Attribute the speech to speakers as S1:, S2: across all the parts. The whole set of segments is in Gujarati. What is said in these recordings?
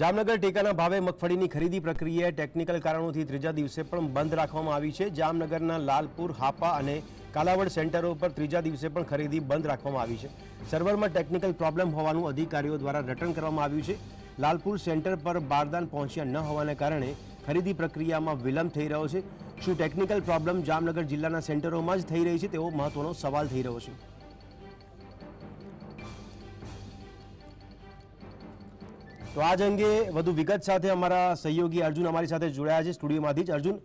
S1: જામનગર ટેકાના ભાવે મગફળીની ખરીદી પ્રક્રિયા ટેકનિકલ કારણોથી ત્રીજા દિવસે પણ બંધ રાખવામાં આવી છે. જામનગરના લાલપુર, હાપા અને કાલાવડ સેન્ટરો પર ત્રીજા દિવસે પણ ખરીદી બંધ રાખવામાં આવી છે. સર્વરમાં ટેકનિકલ પ્રોબ્લેમ હોવાનું અધિકારીઓ દ્વારા રટણ કરવામાં આવ્યું છે. લાલપુર સેન્ટર પર બારદાન પહોંચ્યા ન હોવાને કારણે ખરીદી પ્રક્રિયામાં વિલંબ થઈ રહ્યો છે. શું ટેકનિકલ પ્રોબ્લેમ જામનગર જિલ્લાના સેન્ટરોમાં જ થઈ રહી છે તેવો મહત્વનો સવાલ થઈ રહ્યો છે. તો આજ અંગે વધુ વિગત સાથે અમારા સહયોગી અર્જુન અમારી સાથે જોડાયા છે સ્ટુડિયોમાંથી જ. અર્જુન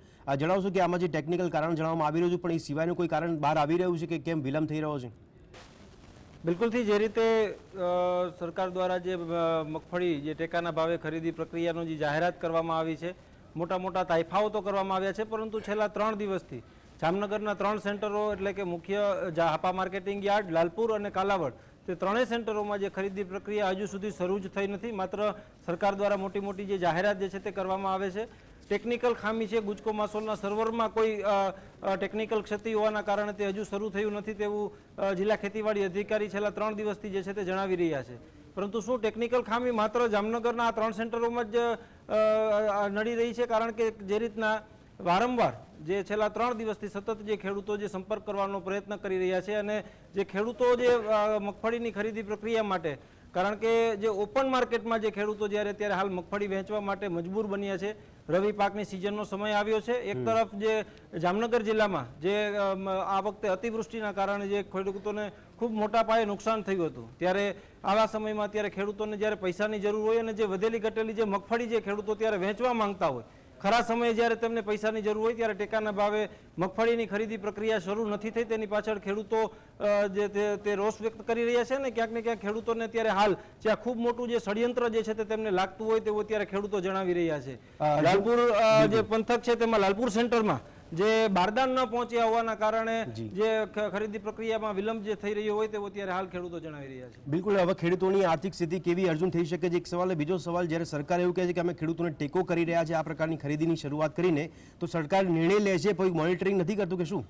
S1: જણાવશો કે આમાં જે ટેકનિકલ કારણ જણાવવામાં આવી રહ્યું છે, પણ એ સિવાયનું કોઈ કારણ બહાર આવી રહ્યું છે કે કેમ વિલંબ થઈ રહ્યો છે?
S2: બિલકુલથી જે રીતે સરકાર દ્વારા જે મગફળી, જે ટેકાના ભાવે ખરીદી પ્રક્રિયાનો જે જાહેરાત કરવામાં આવી છે મોટા મોટા તાઇફાઓ તો કરવામાં આવ્યા છે, પરંતુ છેલ્લા ત્રણ દિવસથી જામનગરના ત્રણ સેન્ટરો એટલે કે મુખ્ય હાપા માર્કેટિંગ યાર્ડ, લાલપુર અને કાલાવડ તે ત્રણેય સેન્ટરોમાં જે ખરીદી પ્રક્રિયા હજુ સુધી શરૂ જ થઈ નથી. માત્ર સરકાર દ્વારા મોટી મોટી જે જાહેરાત જે છે તે કરવામાં આવે છે. ટેકનિકલ ખામી છે ગુજકો માસોલના સર્વરમાં કોઈ ટેકનિકલ ક્ષતિ હોવાના કારણે તે હજુ શરૂ થયું નથી તેવું જિલ્લા ખેતીવાડી અધિકારી છેલ્લા ત્રણ દિવસથી જે છે તે જણાવી રહ્યા છે. પરંતુ શું ટેકનિકલ ખામી માત્ર જામનગરના આ ત્રણ સેન્ટરોમાં જ નડી રહી છે? કારણ કે જે રીતના વારંવાર જે છેલ્લા ત્રણ દિવસથી સતત જે ખેડૂતો જે સંપર્ક કરવાનો પ્રયત્ન કરી રહ્યા છે અને જે ખેડૂતો જે મગફળીની ખરીદી પ્રક્રિયા માટે કારણ કે જે ઓપન માર્કેટમાં જે ખેડૂતો જ્યારે અત્યારે હાલ મગફળી વેચવા માટે મજબૂર બન્યા છે રવિ પાકની સિઝનનો સમય આવ્યો છે. એક તરફ જે જામનગર જિલ્લામાં જે આ વખતે અતિવૃષ્ટિના કારણે જે ખેડૂતોને ખૂબ મોટા પાયે નુકસાન થયું હતું ત્યારે આવા સમયમાં અત્યારે ખેડૂતોને જ્યારે પૈસાની જરૂર હોય અને જે વધેલી ઘટેલી જે મગફળી જે ખેડૂતો ત્યારે વેચવા માંગતા હોય ખરા સમયે જ્યારે તેમને પૈસાની જરૂર હોય ત્યારે ટેકાના ભાવે મગફળીની ખરીદી પ્રક્રિયા શરૂ નથી થઈ તેની પાછળ ખેડૂતો જે તે- રોષ વ્યક્ત કરી રહ્યા છે ને ક્યાંક ને ક્યાંક ખેડૂતોને અત્યારે હાલ જ્યાં ખૂબ મોટું જે ષડયંત્ર જે છે તે તેમને લાગતું હોય તેવું અત્યારે ખેડૂતો જણાવી રહ્યા છે. લાલપુર જે પંથક છે તેમાં લાલપુર સેન્ટરમાં જે બારદાન ન પહોંચ્યા હોવાના કારણે જે. ખરીદી પ્રક્રિયામાં વિલંબ જે થઈ રહ્યો હોય તેવો અત્યારે હાલ ખેડૂતો જણાવી રહ્યા છે.
S1: બિલકુલ હવે ખેડૂતોની આર્થિક સ્થિતિ કેવી અર્જુન થઈ શકે છે? એક સવાલ બીજો સવાલ જ્યારે સરકાર એવું કહે છે કે અમે ખેડૂતોને ટેકો કરી રહ્યા છે આ પ્રકારની ખરીદીની શરૂઆત કરીને તો સરકાર નિર્ણય લે છે કોઈ મોનિટરિંગ નથી કરતું કે શું?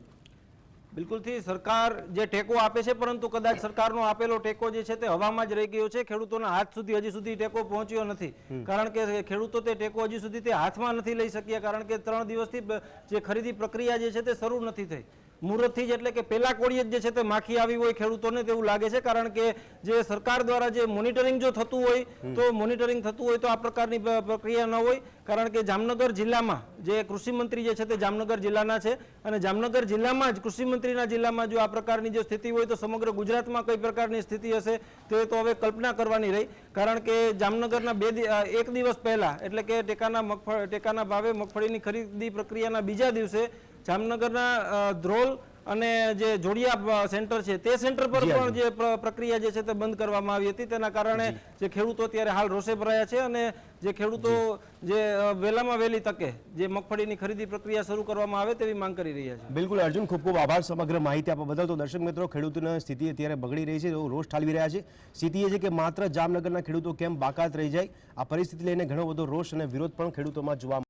S2: બિલકુલથી સરકાર જે ટેકો આપે છે પરંતુ કદાચ સરકારનો આપેલો ટેકો જે છે તે હવામાં જ રહી ગયો છે. ખેડૂતોના હાથ સુધી હજી સુધી ટેકો પહોંચ્યો નથી. કારણ કે ખેડૂતો તે ટેકો હજી સુધી તે હાથમાં નથી લઈ શક્યા કારણ કે ત્રણ દિવસથી જે ખરીદી પ્રક્રિયા જે છે તે શરૂ નથી થઈ. મુહૂર્તથી જ એટલે કે પેલા કોળીએ જ જે છે તે માખી આવી હોય ખેડૂતોને તેવું લાગે છે કારણ કે જે સરકાર દ્વારા જે મોનિટરિંગ જો થતું હોય તો મોનિટરિંગ થતું હોય તો આ પ્રકારની પ્રક્રિયા ન હોય કારણ કે જામનગર જિલ્લામાં જે કૃષિમંત્રી જે છે તે જામનગર જિલ્લાના છે અને જામનગર જિલ્લામાં જ કૃષિમંત્રીના જિલ્લામાં જો આ પ્રકારની જો સ્થિતિ હોય તો સમગ્ર ગુજરાતમાં કઈ પ્રકારની સ્થિતિ હશે તે તો હવે કલ્પના કરવાની રહી કારણ કે જામનગરના બે એક દિવસ પહેલા એટલે કે ટેકાના મગફળ ટેકાના ભાવે મગફળીની ખરીદી પ્રક્રિયાના બીજા દિવસે જામનગરના ધ્રોલ અને જે જોડિયા સેન્ટર છે તે સેન્ટર પર પણ જે પ્ર- પ્રક્રિયા જે છે તે બંધ કરવામાં આવી હતી. તેના કારણે જે. ખેડૂતો અત્યારે હાલ રોષે ભરાયા છે અને જે ખેડૂતો જે. વહેલામાં વહેલી તકે જે મગફળીની ખરીદી પ્રક્રિયા શરૂ કરવામાં આવે તેવી માંગ કરી રહ્યા છે.
S1: બિલકુલ અર્જુન ખૂબ ખૂબ આભાર સમગ્ર માહિતી આપવા બદલ. તો દર્શક મિત્રો ખેડૂતોની સ્થિતિ અત્યારે બગડી રહી છે તેઓ રોષ ઠાલવી રહ્યા છે. સ્થિતિ એ છે કે માત્ર જામનગરના ખેડૂતો કેમ બાકાત રહી જાય? આ પરિસ્થિતિ લઈને ઘણો બધો રોષ અને વિરોધ પણ ખેડૂતોમાં જોવા